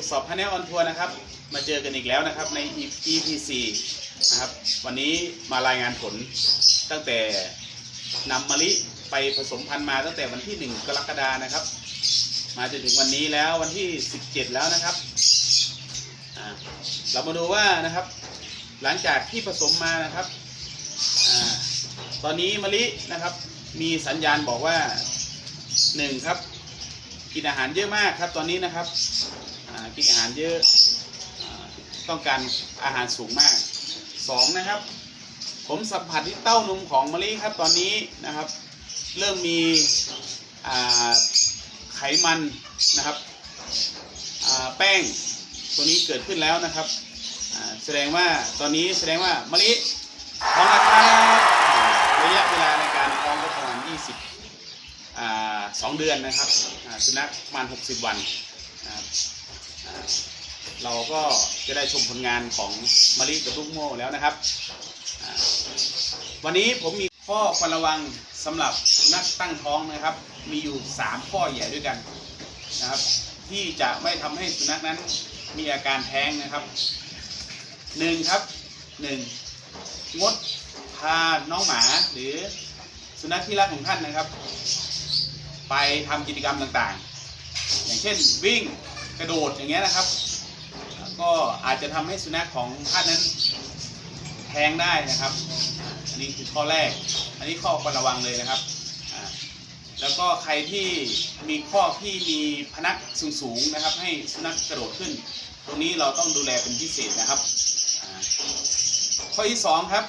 ขุดสอบพาแนลออนทัวร์นะครับ มาเจอกันอีกแล้วนะครับใน EP 4 นะครับ วันนี้มารายงานผลตั้งแต่นำมะลิไปผสมพันธุ์มาตั้งแต่วันที่ 1 กรกฎานะครับ มาจนถึงวันนี้แล้ววันที่ 17 แล้วนะครับเรามาดูว่านะครับ หลังจากที่ผสมมานะครับอตอนนี้มะลินะครับ มีสัญญาณบอกว่าหนึ่งครับกินอาหารเยอะมากครับตอนนี้นะครับ กินอาหารเยอะต้องการอาหารสูงมากสองนะครับ ผมสัมผัสที่เต้านมของมะลิครับตอนนี้นะครับ เริ่มมีไขมันนะครับแป้งตัวนี้เกิดขึ้นแล้วนะครับแสดงว่าตอนนี้แสดงว่ามะลิท้องราคาระยะเวลาในการท้องก็ประมาณ 20อ่าสองเดือนนะครับสุนัขประมาณ 60 วันนะครับอ่า เราก็จะได้ชมผลงานของมาริกับลูกโม่แล้วนะครับ วันนี้ผมมีข้อควรระวังสำหรับสุนัขตั้งท้องนะครับ มีอยู่ 3 ข้อใหญ่ด้วยกันนะครับ ที่จะไม่ทำให้สุนัขนั้นมีอาการแท้งนะครับหนึ่งครับหนึ่งงดพาน้องหมาหรือสุนัขที่รักของท่านนะครับ ไปทำกิจกรรมต่างๆ อย่างเช่นวิ่งกระโดดอย่างเงี้ยนะครับ ก็อาจจะทำให้สุนัขของท่านนั้นแทงได้นะครับ อันนี้คือข้อแรก อันนี้ข้อควรระวังเลยนะครับ แล้วก็ใครที่มีข้อที่มีพนักสูงๆนะครับ ให้สุนัขกระโดดขึ้น ตรงนี้เราต้องดูแลเป็นพิเศษนะครับ ข้อที่สองครับ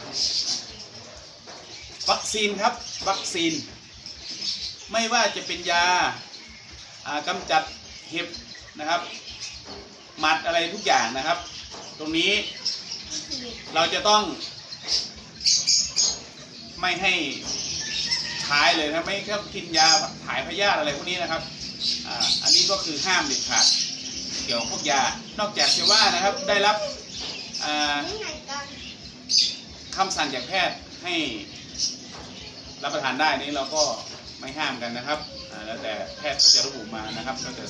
วัคซีนครับ วัคซีน ไม่ว่าจะเป็นยา อ่ากำจัดเห็บนะครับหมัดอะไรทุกอย่างนะครับ ตรงนี้เราจะต้อง ไม่ให้ใช้เลยนะไม่ให้กินยาถ่ายพยาธิอะไรพวกนี้นะครับอ,อันนี้ก็คือห้ามเด็ดขาดเกี่ยวกับพวกยานอกจากจะว่านะครับได้รับอ่าคำสั่งจากแพทย์ให้รับประทานได้นี่เราก็ไม่ห้ามกันนะครับ แล้วแต่แพทย์จะระบุมานะครับแล้วแต่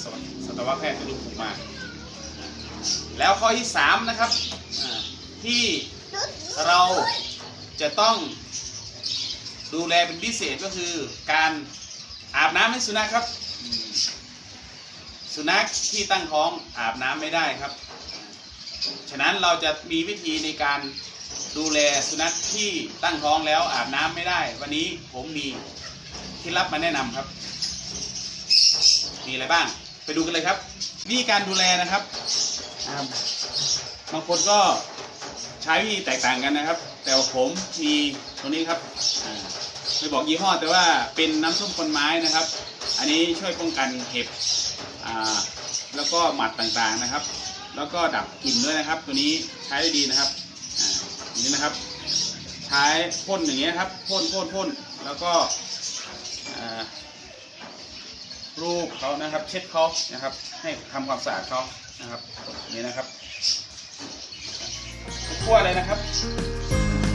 สัตวแพทย์จะระบุมา แล้วข้อที่สามนะครับที่เราจะต้องดูแลเป็นพิเศษก็คือการอาบน้ำให้สุนัขครับ สุนัขที่ตั้งท้องอาบน้ำไม่ได้ครับ ฉะนั้นเราจะมีวิธีในการดูแลสุนัขที่ตั้งท้องแล้วอาบน้ำไม่ได้ วันนี้ผมมีเคล็ดลับมาแนะนำครับ มีอะไรบ้าง ไปดูกันเลยครับวิธีการดูแลนะครับอ่าบางคนก็ใช้วิธีแตกต่างกันนะครับ แต่ว่าผมมีตัวนี้ครับอ่าไม่บอกยี่ห้อแต่ว่าเป็นน้ำส้มคนไม้นะครับ อันนี้ช่วยป้องกันเห็บอ่าแล้วก็หมัดต่างๆนะครับ แล้วก็ดับกลิ่นด้วยนะครับ ตัวนี้ใช้ได้ดีนะครับอ่าอย่างนี้นะครับ ใช้พ่นอย่างเงี้ยครับพ่นพ่นพ่นแล้วก็อ่า รูปเขานะครับ เช็ดเขานะครับ ให้ทำความสะอาดเขานะครับนี้นะครับคั่วเลยนะครับ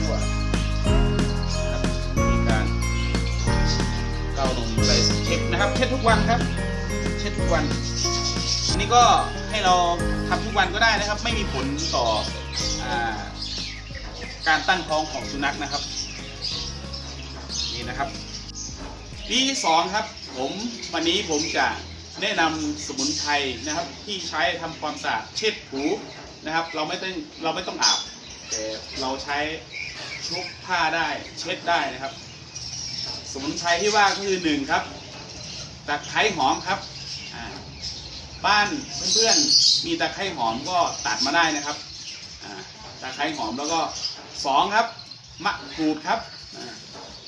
คั่วนะครับมีการเกานมไปเช็ดนะครับ เช็ดทุกวันครับ เช็ดทุกวันอันนี้ก็ให้เราทำทุกวันก็ได้นะครับ ไม่มีผลต่ออการตั้งท้องของสุนัขนะครับ นี่นะครับวิธีที่สองครับ ผมวันนี้ผมจะแนะนำสมุนไพรนะครับ ที่ใช้ทำความสะอาดเช็ดหูนะครับ เราไม่ต้องเราไม่ต้องอาบ แต่เราใช้ชุบผ้าได้เช็ดได้นะครับ สมุนไพรที่ว่าก็คือหนึ่งครับตะไคร้หอมครับบ้านเพื่อนๆมีตะไคร้หอมก็ตัดมาได้นะครับตะไคร้หอมแล้วก็สองครับมะกรูดครับ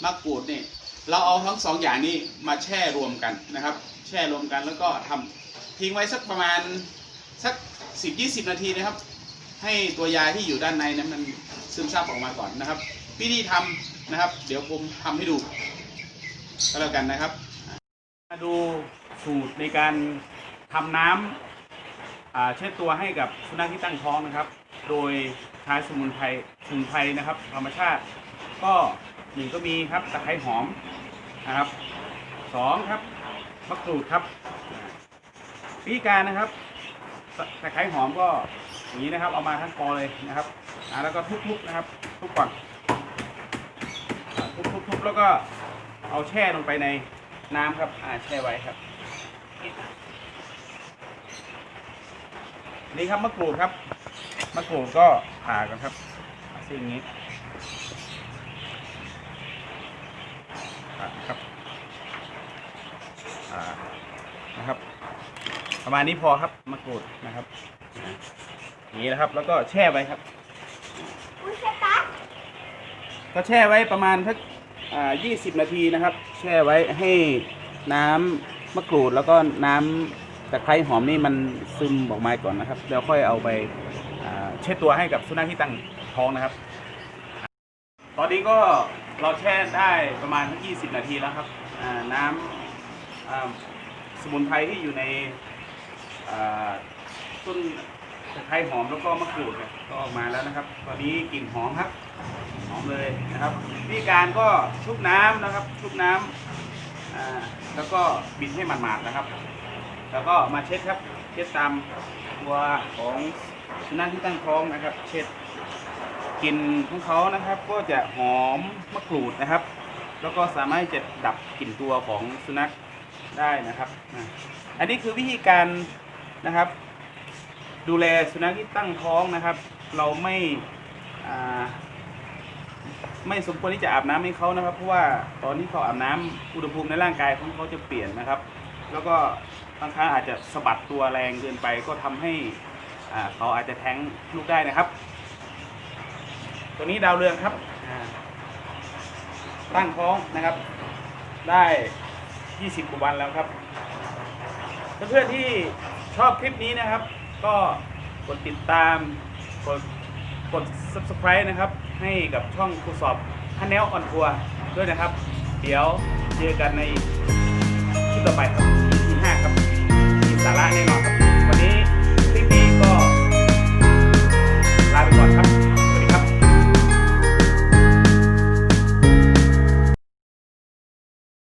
มะกรูดนี่ เราเอาทั้งสองอย่างนี้มาแช่รวมกันนะครับ แช่รวมกันแล้วก็ทำทิ้งไว้สักประมาณสักสิบยี่สิบนาทีนะครับ ให้ตัวยาที่อยู่ด้านในนั้นมันซึมซับออกมาก่อนนะครับวิธีทำนะครับ เดี๋ยวผมทำให้ดูก็แล้วกันนะครับ มาดูสูตรในการทำน้ำอ่าเช็ดตัวให้กับสุนัขที่ตั้งท้องนะครับ โดยใช้สมุนไพรสมุนไพรนะครับ ธรรมชาติก็หนึ่งก็มีครับตะไคร้หอม นะครับสองครับมะกรูดครับวิธีการนะครับตะไคร้หอมก็อย่างนี้นะครับ เอามาทั้งกอเลยนะครับแล้วก็ทุบๆนะครับ ทุบก่อนทุบๆแล้วก็เอาแช่ลงไปในน้ำครับอ่าแช่ไว้ครับ นี่ครับมะกรูดครับมะกรูดก็ผ่ากันครับสิ่งนี้ผ่าครับอ่านะครับ ประมาณนี้พอครับมะกรูดนะครับอ่าอย่างนี้นะครับ แล้วก็แช่ไว้ครับอุ้ยเชฟตัสก็แช่ไว้ประมาณสักอ่า20นาทีนะครับ แช่ไว้ให้น้ำมะกรูดแล้วก็น้ำตะไคร้หอมนี่มันซึมออกมาก่อนนะครับ แล้วค่อยเอาไปอ่าเช็ดตัวให้กับสุนัขที่ตั้งท้องนะครับ ตอนนี้ก็เราแช่ได้ประมาณสัก20 นาทีแล้วครับอ่าน้ำอ่า สมุนไพรที่อยู่ในต้นตะไคร้หอมแล้วก็มะกรูดเนี่ยก็ออกมาแล้วนะครับ ตอนนี้กลิ่นหอมครับ หอมเลยนะครับวิธีการก็ชุบน้ำนะครับ ชุบน้ำอ่าแล้วก็บิดให้มันหมาดๆนะครับ แล้วก็มาเช็ดครับ เช็ดตามตัวของสุนัขที่ตั้งท้องนะครับ เช็ดกลิ่นของเขานะครับ ก็จะหอมมะกรูดนะครับ แล้วก็สามารถจะดับกลิ่นตัวของสุนัข ได้นะครับ อันนี้คือวิธีการนะครับ ดูแลสุนัขที่ตั้งท้องนะครับ เราไม่าไม่สมควรที่จะอาบน้ำให้เขานะครับ เพราะว่าตอนที่เขาอาบน้ำอุณหภูมิในร่างกายของเขาจะเปลี่ยนนะครับ แล้วก็บางครั้งอาจจะสะบัดตัวแรงเกินไปก็ทำให้เขาอาจจะแท้งลูกได้นะครับ ตัวนี้ดาวเรืองครับตั้งท้องนะครับ ได้ 20กว่าวันแล้วครับ เพื่อนๆที่ชอบคลิปนี้นะครับ ก็กดติดตาม กดกด subscribe นะครับ ให้กับช่องครูสอบฮันแนลออนทัวร์ด้วยนะครับ เดี๋ยวเจอกันในคลิปต่อไปครับ